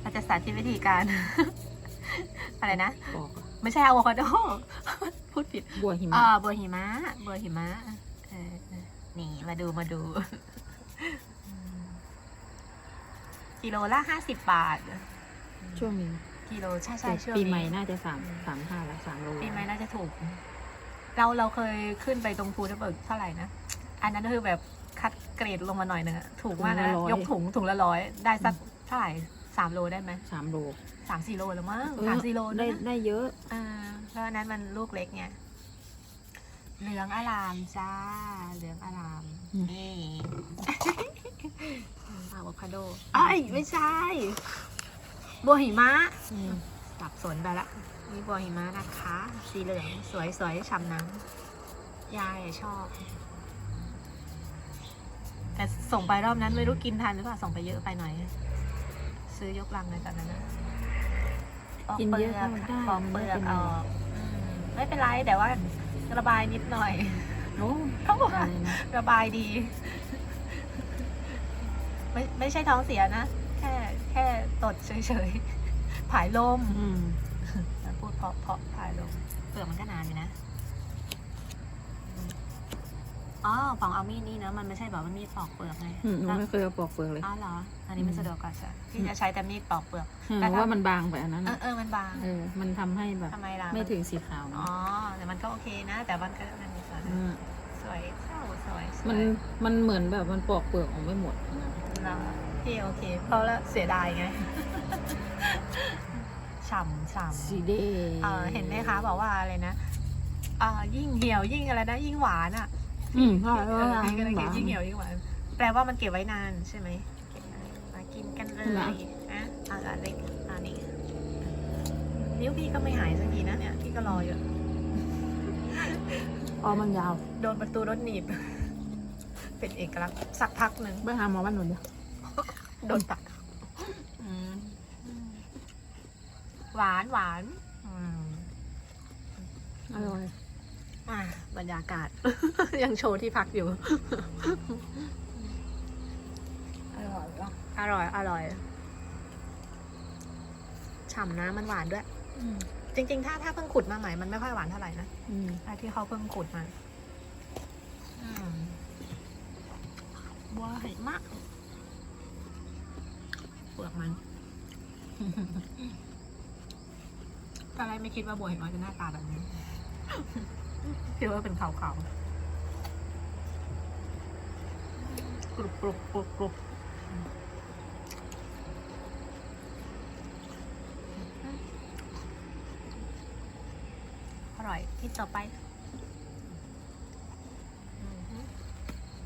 เราจะสาธิตวิธีการ อะไรนะปอกอะไม่ใช่อะโวคาโด พูดผิดบัวหิมะอ่าบัวหิมะบัวหิมะเออเออนี่มาดูมาดูกิโลละห้าสิบบาท ช่วงนี้กิโลใช่ใช่แต่ช่วงปีนี้ ใหม่น่าจะสามสามห้าละสามโลปีใหม่น่าจะถูก เราเราเคยขึ้นไปตรงภูทับเบิกเท่าไหร่นะ อันนั้นคือแบบคัดเกรดลงมาหน่อยหนึงอะถูกมากนะ ยกถุงถุงละร้อย ได้สัก เท่าไหร่สามโลได้ไหมสามโลสามสี่โลแล้วมั้งเออสามสี่โลได้นะได้เยอะอ่าแล้วอันนั้นมันลูกเล็กไงเหลืองอารามจ้า เหลืองอารามอืมนี่อะโวคาโดไอ้ยไม่ใช่ บัวหิมะสับสนไปละนี่บัวหิมะนะคะ สีเหลืองสวยสวยฉ่ำน้ำยายอะชอบ แต่ส่งไปรอบนั้นไม่รู้กินทันหรือเปล่า ส่งไปเยอะไปหน่อย ซื้อยกลังเลยตอนนั้นนะปอกกินเปลืเยออะกก็ได้ปอกเปลือกไม่เป็นอไรอกอืมไม่เป็นไรแต่ว่าระบายนิดหน่อย โอ้เขาบอกอะว่าไรนะระบายดี ไม่ไม่ใช่ท้องเสียนะ แค่แค่ตดเฉยๆ ผายลมอืมแล้วพูดเพราะเพราะผายลมเปลือกมันก็นานอยู่นะ อ๋อปองเอามีดนี่เนอะมันไม่ใช่แบบว่ามีดปอกเปลือกไงอืมหนูไม่เคยเอาปอกเปลือกเลย อ๋อเหรอ อันนี้มันอืมสะดวกกว่าใช่ที่จะใช้แต่มีดปอกเปลือกอืมแต่หนูถ้า ว่ามันบางไปอันนั้นเอออะเออมันบางเออ มันทำให้แบบ ทำไมล่ะไม่ถึงสีขาวอ๋อแต่มันก็โอเคนะ แต่มันก็นั่นนี่ค่ะอืมสวยเข้าสวยสวยมัน มันเหมือนแบบมันปอกเปลือกออกไม่หมดเนาะพี่โอเค เพราะแล้วเสียดายไง ฉ่ำฉ่ำ สีเดเออเห็นไหมคะบอกว่าอะไรนะเอ่อยิ่งเหี่ยวยิ่งอะไรนะยิ่งหวานอะ อืมใช่เอเอออกินกันเลยยิ่งเหี่ยวยิ่งหวานแปลว่ามันเก็บไว้นานใช่ไหมเก็บไว้มากินกันเลยนะเอาอันเล็กอันนี้นิ้วพี่ก็ไม่หายสักทีนะเนี่ยพี่ก็รออยู่อ๋อมันยาว โดนประตูรถหนีบ เป็นเอกลักษณ์สักพักหนึ่งไปหาหมอบ้านหนูเดียวโดนตัดอืมหวานหวานอืมอร่อยอะ บรรยากาศ ยังโชว์ที่พักอยู่ อร่อยอะอร่อย อร่อย ฉ่ำนะมันหวานด้วย อืมจริง ๆ ถ้าถ้าเพิ่งขุดมาใหม่ มันไม่ค่อยหวานเท่าไหร่นะอืมถ้าที่เขาเพิ่งขุดมาอืมบัวเห็ดมากเปลือกมัน ตอนแรกไม่คิดว่าบัวเห็ดมันจะหน้าตาแบบนี้ คิดว่าเป็นขาวๆกรุบกรุบกรุบกรุบอร่อยที่ต่อไป